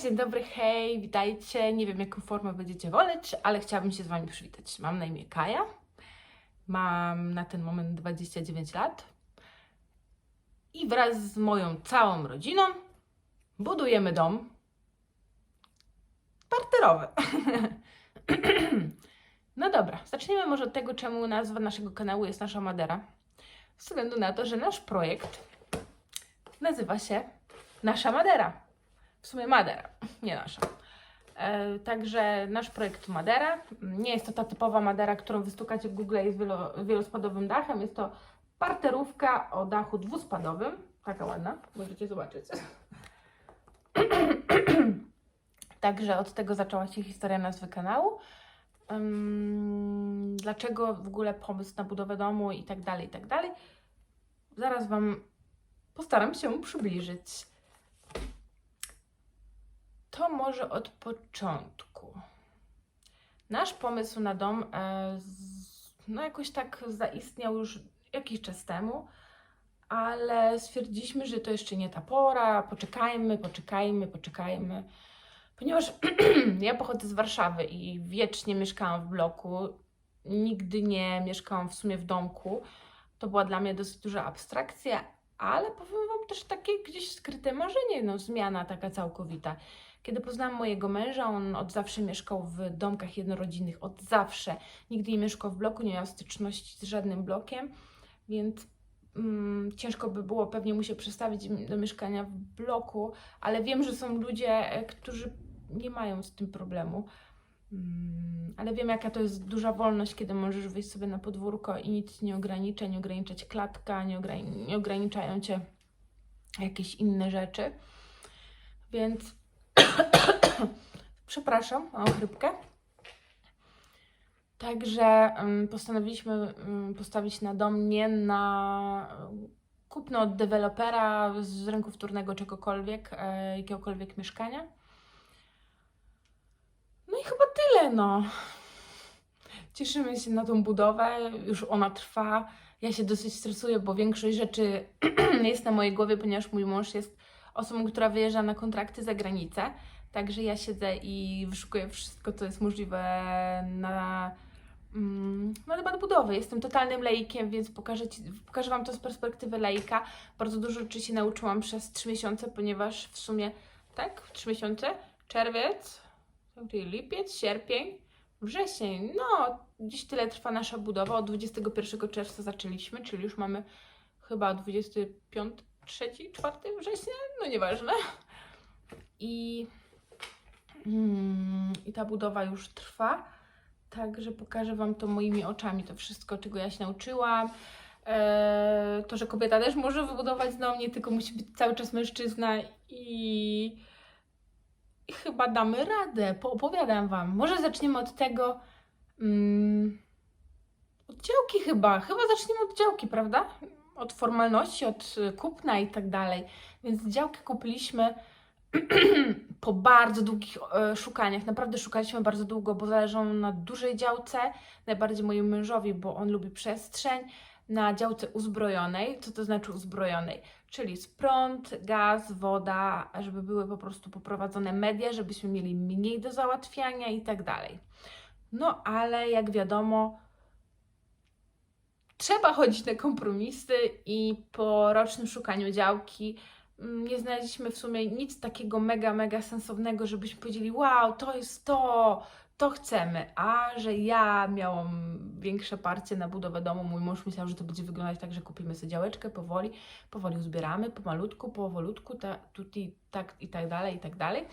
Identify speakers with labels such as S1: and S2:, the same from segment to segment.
S1: Cześć, dzień dobry, hej, witajcie. Nie wiem, jaką formę będziecie woleć, ale chciałabym się z Wami przywitać. Mam na imię Kaja. Mam na ten moment 29 lat. I wraz z moją całą rodziną budujemy dom parterowy. no dobra, zaczniemy może od tego, czemu nazwa naszego kanału jest Nasza Madera. Z względu na to, że nasz projekt nazywa się Nasza Madera. W sumie Madera, nie nasza. E, także nasz projekt Madera. Nie jest to ta typowa Madera, którą wystukacie w Google jest wielo, wielospadowym dachem. Jest to parterówka o dachu dwuspadowym. Taka ładna, możecie zobaczyć. Także od tego zaczęła się historia nazwy kanału. Ym, dlaczego w ogóle pomysł na budowę domu i tak dalej, i tak dalej. Zaraz Wam postaram się przybliżyć. To może od początku. Nasz pomysł na dom, e, no jakoś tak zaistniał już jakiś czas temu, ale stwierdziliśmy, że to jeszcze nie ta pora, poczekajmy, poczekajmy, poczekajmy. Ponieważ ja pochodzę z Warszawy i wiecznie mieszkałam w bloku, nigdy nie mieszkałam w sumie w domku. To była dla mnie dosyć duża abstrakcja, ale powiem Wam też takie gdzieś skryte marzenie, no zmiana taka całkowita. Kiedy poznałam mojego męża, on od zawsze mieszkał w domkach jednorodzinnych, od zawsze. Nigdy nie mieszkał w bloku, nie miał styczności z żadnym blokiem, więc mm, ciężko by było pewnie mu się przestawić do mieszkania w bloku, ale wiem, że są ludzie, e, którzy nie mają z tym problemu. Mm, ale wiem, jaka to jest duża wolność, kiedy możesz wyjść sobie na podwórko i nic nie ogranicza, nie ogranicza cię klatka, nie, ograni- nie ograniczają cię jakieś inne rzeczy. Więc przepraszam, mam chrypkę. Także postanowiliśmy postawić na dom nie na kupno od dewelopera z rynku wtórnego czegokolwiek, e, jakiegokolwiek mieszkania. No i chyba tyle, no. Cieszymy się na tą budowę, już ona trwa. Ja się dosyć stresuję, bo większość rzeczy jest na mojej głowie, ponieważ mój mąż jest osobą, która wyjeżdża na kontrakty za granicę. Także ja siedzę i wyszukuję wszystko, co jest możliwe na, mm, na temat budowy. Jestem totalnym laikiem, więc pokażę, ci, pokażę Wam to z perspektywy laika. Bardzo dużo rzeczy się nauczyłam przez 3 miesiące, ponieważ w sumie, tak, 3 miesiące, czerwiec, lipiec, sierpień, wrzesień, no gdzieś tyle trwa nasza budowa. Od 21 czerwca zaczęliśmy, czyli już mamy chyba 25, 3, 4 września, no nieważne. I, mm, I ta budowa już trwa, także pokażę Wam to moimi oczami, to wszystko, czego ja się nauczyłam. Eee, to, że kobieta też może wybudować dom, nie tylko musi być cały czas mężczyzna i, i chyba damy radę, poopowiadam Wam. Może zaczniemy od tego, mm, od działki chyba, chyba zaczniemy od działki, prawda? Od formalności, od y, kupna i tak dalej. Więc działkę kupiliśmy po bardzo długich szukaniach. Naprawdę szukaliśmy bardzo długo, bo zależy nam na dużej działce, najbardziej mojemu mężowi, bo on lubi przestrzeń, na działce uzbrojonej. Co to znaczy uzbrojonej? Czyli prąd, gaz, woda, żeby były po prostu poprowadzone media, żebyśmy mieli mniej do załatwiania i tak dalej. No ale jak wiadomo, trzeba chodzić na kompromisy i po rocznym szukaniu działki mm, nie znaleźliśmy w sumie nic takiego mega, mega sensownego, żebyśmy powiedzieli, wow, to jest to, to chcemy. A że ja miałam większe parcie na budowę domu, mój mąż myślał, że to będzie wyglądać tak, że kupimy sobie działeczkę powoli, powoli uzbieramy, pomalutku, powolutku, ta, tuti, tak i tak dalej, i tak dalej.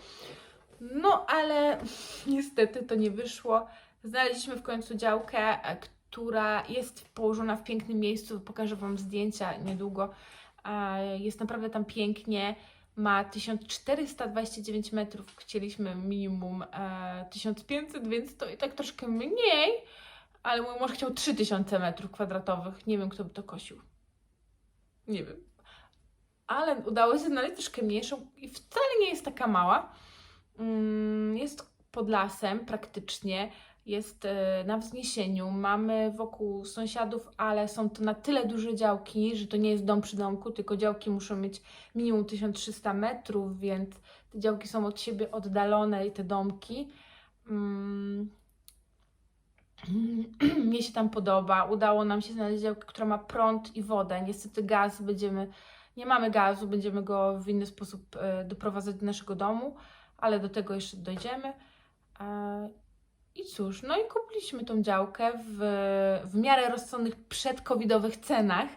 S1: No ale niestety to nie wyszło. Znaleźliśmy w końcu działkę, e, która jest położona w pięknym miejscu. Pokażę Wam zdjęcia niedługo. E, Jest naprawdę tam pięknie. Ma 1429 metrów. Chcieliśmy minimum e, 1500, więc to i tak troszkę mniej. Ale mój mąż chciał 3000 metrów kwadratowych. Nie wiem, kto by to kosił. Nie wiem. Ale udało się znaleźć troszkę mniejszą i wcale nie jest taka mała. Mm, Jest pod lasem praktycznie jest e, na wzniesieniu, mamy wokół sąsiadów, ale są to na tyle duże działki, że to nie jest dom przy domku, tylko działki muszą mieć minimum 1300 metrów, więc Te działki są od siebie oddalone i te domki. Mm. Mnie się tam podoba. Udało nam się znaleźć działkę, która ma prąd i wodę. Niestety gaz będziemy, nie mamy gazu, będziemy go w inny sposób e, doprowadzać do naszego domu, ale do tego jeszcze dojdziemy. I cóż, no i kupiliśmy tą działkę w, w miarę rozsądnych przedcovidowych cenach,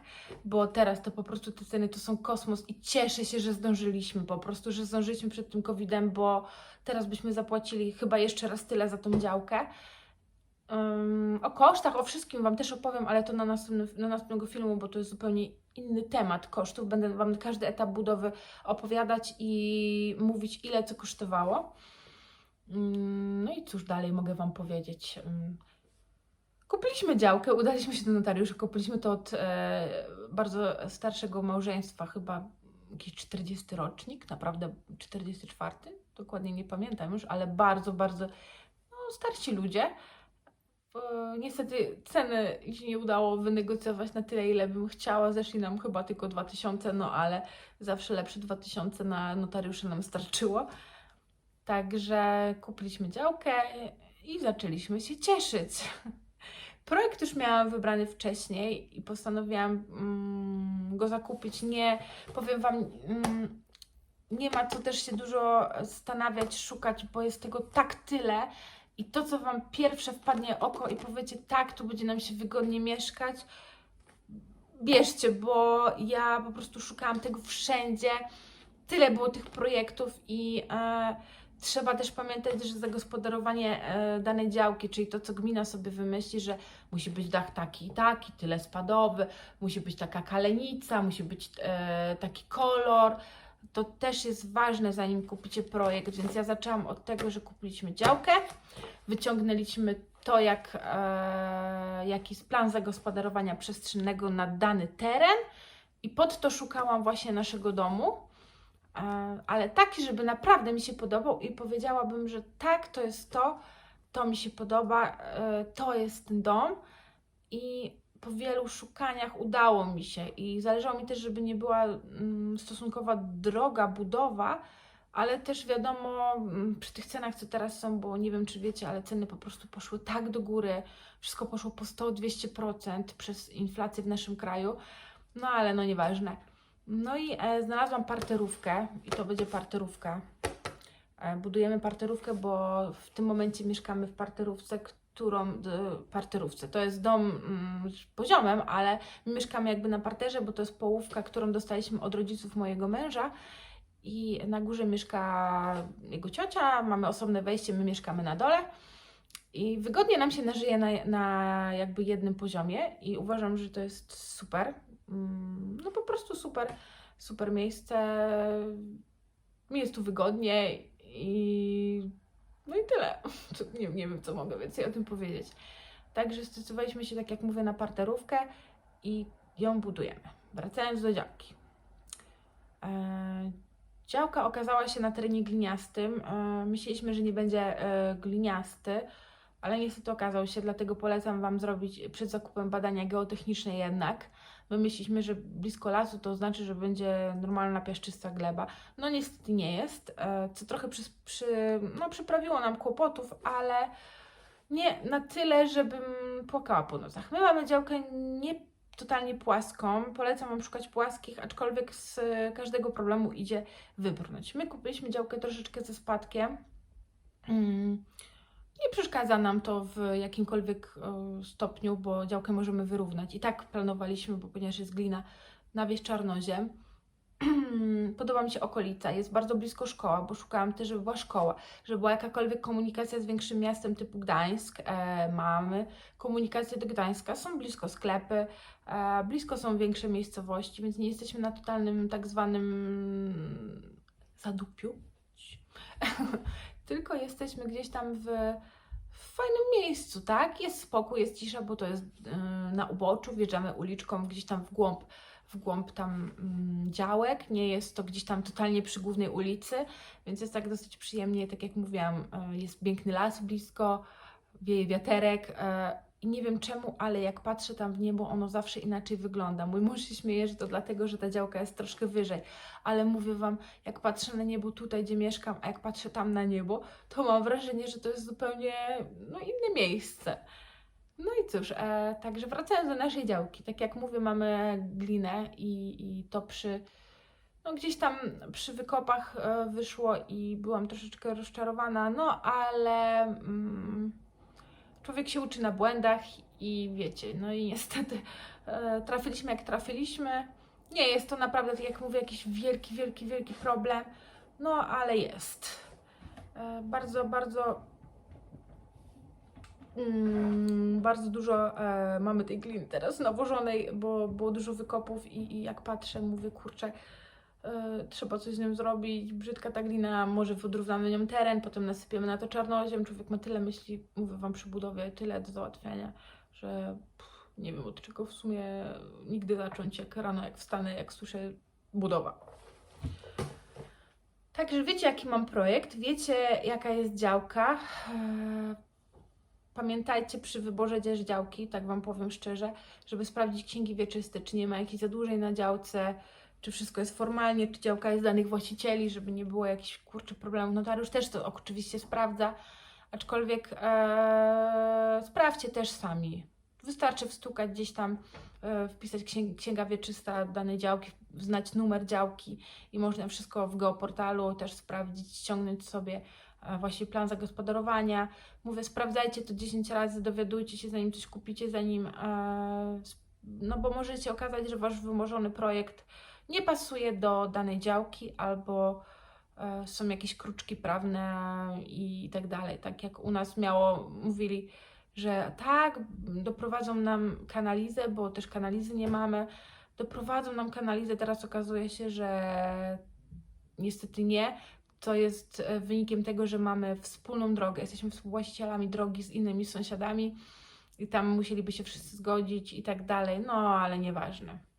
S1: bo teraz to po prostu te ceny to są kosmos i cieszę się, że zdążyliśmy po prostu, że zdążyliśmy przed tym covidem, bo teraz byśmy zapłacili chyba jeszcze raz tyle za tą działkę. Ym, o kosztach, o wszystkim Wam też opowiem, ale to na, następny, na następnego filmu, bo to jest zupełnie inny temat kosztów. Będę Wam każdy etap budowy opowiadać i mówić, ile co kosztowało. Ym, No i cóż dalej mogę Wam powiedzieć? Ym, Kupiliśmy działkę, udaliśmy się do notariusza, kupiliśmy to od e, bardzo starszego małżeństwa, chyba jakiś 40 rocznik, naprawdę 44, dokładnie nie pamiętam już, ale bardzo, bardzo no, starsi ludzie. E, Niestety ceny się nie udało wynegocjować na tyle, ile bym chciała. Zeszli nam chyba tylko 2000, no ale zawsze lepsze 2000 na notariusze nam starczyło. Także kupiliśmy działkę i zaczęliśmy się cieszyć. Projekt już miałam wybrany wcześniej i postanowiłam mm, go zakupić. Nie, powiem Wam, mm, nie ma co też się dużo zastanawiać, szukać, bo jest tego tak tyle. I to, co Wam pierwsze wpadnie oko i powiecie, tak, tu będzie nam się wygodnie mieszkać, bierzcie, bo ja po prostu szukałam tego wszędzie. Tyle było tych projektów i e, trzeba też pamiętać, że zagospodarowanie e, danej działki, czyli to, co gmina sobie wymyśli, że musi być dach taki i taki, tyle spadowy, musi być taka kalenica, musi być e, taki kolor. To też jest ważne, zanim kupicie projekt, więc ja zaczęłam od tego, że kupiliśmy działkę, wyciągnęliśmy to, jak, e, jaki jest plan zagospodarowania przestrzennego na dany teren i pod to szukałam właśnie naszego domu, ale taki, żeby naprawdę mi się podobał i powiedziałabym, że tak, to jest to, to mi się podoba, e, to jest ten dom i po wielu szukaniach udało mi się. I zależało mi też, żeby nie była mm, stosunkowo droga budowa, ale też wiadomo, mm, przy tych cenach, co teraz są, bo nie wiem, czy wiecie, ale ceny po prostu poszły tak do góry, wszystko poszło po 100-200% przez inflację w naszym kraju, no ale no nieważne. No i e, znalazłam parterówkę i to będzie parterówka. E, budujemy parterówkę, bo w tym momencie mieszkamy w parterówce, którą d- parterówce. To jest dom mm, z poziomem, ale my mieszkamy jakby na parterze, bo to jest połówka, którą dostaliśmy od rodziców mojego męża. I na górze mieszka jego ciocia, mamy osobne wejście, my mieszkamy na dole. I wygodnie nam się nażyje na, na jakby jednym poziomie i uważam, że to jest super. Mm, No po prostu super, super miejsce. Mi jest tu wygodnie i no i tyle. Nie, nie wiem, co mogę więcej o tym powiedzieć. Także zdecydowaliśmy się, tak jak mówię, na parterówkę i ją budujemy. Wracając do działki. E, działka okazała się na terenie gliniastym. E, myśleliśmy, że nie będzie e, gliniasty, ale niestety okazał się, dlatego polecam Wam zrobić przed zakupem badania geotechniczne jednak. My myśleliśmy, że blisko lasu to znaczy, że będzie normalna piaszczysta gleba. No niestety nie jest, e, co trochę przy, przy, no, przyprawiło nam kłopotów, ale nie na tyle, żebym płakała po nocach. My mamy działkę nie totalnie płaską. Polecam Wam szukać płaskich, aczkolwiek z każdego problemu idzie wybrnąć. My kupiliśmy działkę troszeczkę ze spadkiem. Mm, Nie przeszkadza nam to w jakimkolwiek e, stopniu, bo działkę możemy wyrównać. I tak planowaliśmy, bo ponieważ jest glina na wieś czarnoziem. Podoba mi się okolica, jest bardzo blisko szkoła, bo szukałam też, żeby była szkoła, żeby była jakakolwiek komunikacja z większym miastem typu Gdańsk. E, mamy komunikację do Gdańska, są blisko sklepy, e, blisko są większe miejscowości, więc nie jesteśmy na totalnym tak zwanym zadupiu, tylko jesteśmy gdzieś tam w, w fajnym miejscu, tak? Jest spokój, jest cisza, bo to jest e, na uboczu, wjeżdżamy uliczką gdzieś tam w głąb w głąb tam mm, działek, nie jest to gdzieś tam totalnie przy głównej ulicy, więc jest tak dosyć przyjemnie, tak jak mówiłam, e, jest piękny las blisko, wieje wiaterek, e, I nie wiem czemu, ale jak patrzę tam w niebo, ono zawsze inaczej wygląda. Mój mąż się śmieje, że to dlatego, że ta działka jest troszkę wyżej. Ale mówię Wam, jak patrzę na niebo tutaj, gdzie mieszkam, a jak patrzę tam na niebo, to mam wrażenie, że to jest zupełnie no, inne miejsce. No i cóż, e, także wracając do naszej działki, tak jak mówię, mamy glinę i, i to przy, no gdzieś tam przy wykopach e, wyszło i byłam troszeczkę rozczarowana, no ale mm, człowiek się uczy na błędach i wiecie, no i niestety e, trafiliśmy jak trafiliśmy. Nie jest to naprawdę, tak jak mówię, jakiś wielki, wielki, wielki problem, no ale jest. E, bardzo, bardzo Mm, bardzo dużo e, mamy tej gliny teraz nawożonej, bo było dużo wykopów i, i jak patrzę, mówię, kurczę, e, trzeba coś z nią zrobić, brzydka ta glina, może wodrównamy nią teren, potem nasypiemy na to czarnoziem, człowiek ma tyle myśli, mówię Wam przy budowie, tyle do załatwiania, że pff, nie wiem od czego w sumie nigdy zacząć, jak rano, jak wstanę, jak słyszę budowa. Także wiecie, jaki mam projekt, wiecie, jaka jest działka. E, Pamiętajcie przy wyborze też działki, tak Wam powiem szczerze, żeby sprawdzić księgi wieczyste, czy nie ma jakichś zadłużeń na działce, czy wszystko jest formalnie, czy działka jest danych właścicieli, żeby nie było jakichś kurczę problemów. Notariusz też to oczywiście sprawdza, aczkolwiek e, sprawdźcie też sami. Wystarczy wstukać gdzieś tam, e, wpisać księg, księga wieczysta danej działki, znać numer działki i można wszystko w geoportalu też sprawdzić, ściągnąć sobie e, właśnie plan zagospodarowania. Mówię, sprawdzajcie to 10 razy, dowiadujcie się zanim coś kupicie, zanim, e, no bo może się okazać, że wasz wymarzony projekt nie pasuje do danej działki albo e, są jakieś kruczki prawne i tak dalej. Tak jak u nas miało, mówili, że tak, doprowadzą nam kanalizę, bo też kanalizy nie mamy, doprowadzą nam kanalizę, teraz okazuje się, że niestety nie. To jest e, wynikiem tego, że mamy wspólną drogę, jesteśmy współwłaścicielami drogi z innymi sąsiadami i tam musieliby się wszyscy zgodzić i tak dalej, no ale nieważne.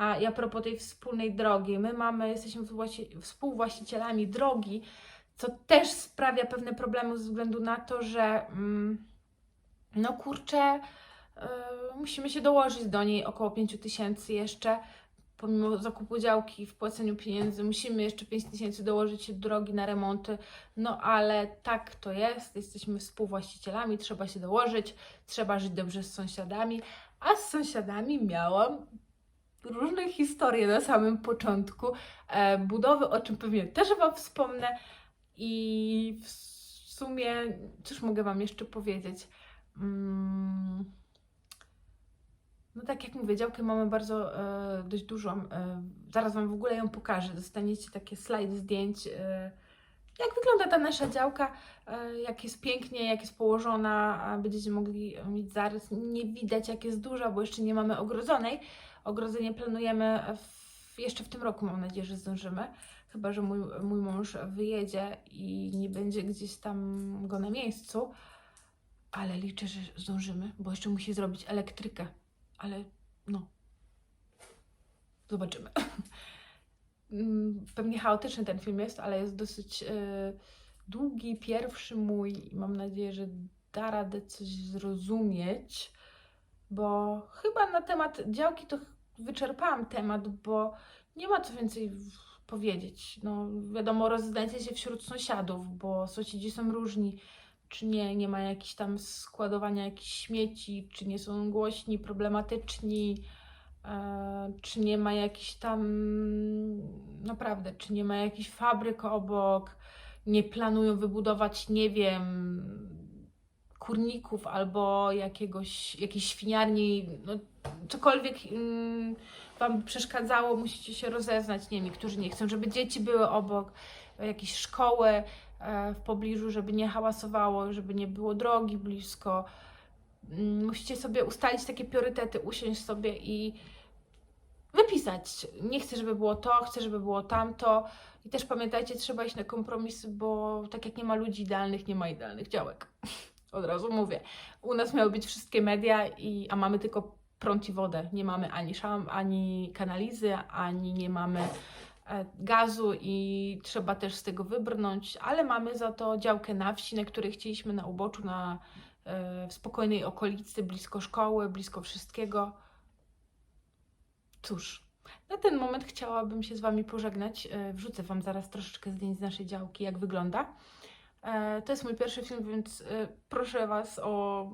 S1: A ja propos tej wspólnej drogi, my mamy, jesteśmy współwłaści- współwłaścicielami drogi, co też sprawia pewne problemy ze względu na to, że mm, no kurczę, yy, musimy się dołożyć do niej około 5 tysięcy jeszcze, pomimo zakupu działki, wpłaceniu pieniędzy, musimy jeszcze 5 tysięcy dołożyć do drogi na remonty, no ale tak to jest, jesteśmy współwłaścicielami, trzeba się dołożyć, trzeba żyć dobrze z sąsiadami, a z sąsiadami miałam różne historie na samym początku e, budowy, o czym pewnie też Wam wspomnę i w sumie, cóż mogę Wam jeszcze powiedzieć? Mm, no tak jak mówię, działkę mamy bardzo e, dość dużą. E, zaraz Wam w ogóle ją pokażę. Dostaniecie takie slajdy zdjęć, e, jak wygląda ta nasza działka, e, jak jest pięknie, jak jest położona. Będziecie mogli mieć zarys. Nie widać, jak jest duża, bo jeszcze nie mamy ogrodzonej. Ogrodzenie planujemy w, jeszcze w tym roku, mam nadzieję, że zdążymy. Chyba, że mój, mój mąż wyjedzie i nie będzie gdzieś tam go na miejscu. Ale liczę, że zdążymy, bo jeszcze musi zrobić elektrykę. Ale no. Zobaczymy. Pewnie chaotyczny ten film jest, ale jest dosyć e, długi, pierwszy mój i mam nadzieję, że da radę coś zrozumieć, bo chyba na temat działki to wyczerpałam temat, bo nie ma co więcej powiedzieć. No, wiadomo, rozznajcie się wśród sąsiadów, bo sąsiedzi są różni czy nie, nie ma jakichś tam składowania jakichś śmieci, czy nie są głośni, problematyczni, e, czy nie ma jakichś tam, naprawdę, czy nie ma jakichś fabryk obok, nie planują wybudować, nie wiem, kurników albo jakiegoś, jakiejś świniarni, no, cokolwiek mm, Wam przeszkadzało, musicie się rozeznać, nie wiem, niektórzy nie chcą, żeby dzieci były obok, jakieś szkoły, e, w pobliżu, żeby nie hałasowało, żeby nie było drogi blisko. Mm, Musicie sobie ustalić takie priorytety, usiąść sobie i wypisać. Nie chcę, żeby było to, chcę, żeby było tamto. I też pamiętajcie, trzeba iść na kompromisy, bo tak jak nie ma ludzi idealnych, nie ma idealnych działek. Od razu mówię. U nas miały być wszystkie media, i, a mamy tylko prąd i wodę. Nie mamy ani szam, ani kanalizy, ani nie mamy e, gazu i trzeba też z tego wybrnąć, ale mamy za to działkę na wsi, na której chcieliśmy na uboczu, na e, w spokojnej okolicy, blisko szkoły, blisko wszystkiego. Cóż, na ten moment chciałabym się z Wami pożegnać. E, Wrzucę Wam zaraz troszeczkę zdjęć z naszej działki, jak wygląda. E, To jest mój pierwszy film, więc e, proszę Was o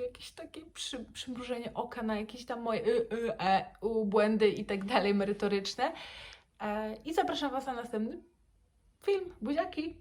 S1: jakieś takie przy, przymrużenie oka na jakieś tam moje y, y, e, u, błędy i tak dalej merytoryczne. E, I zapraszam Was na następny film. Buziaki!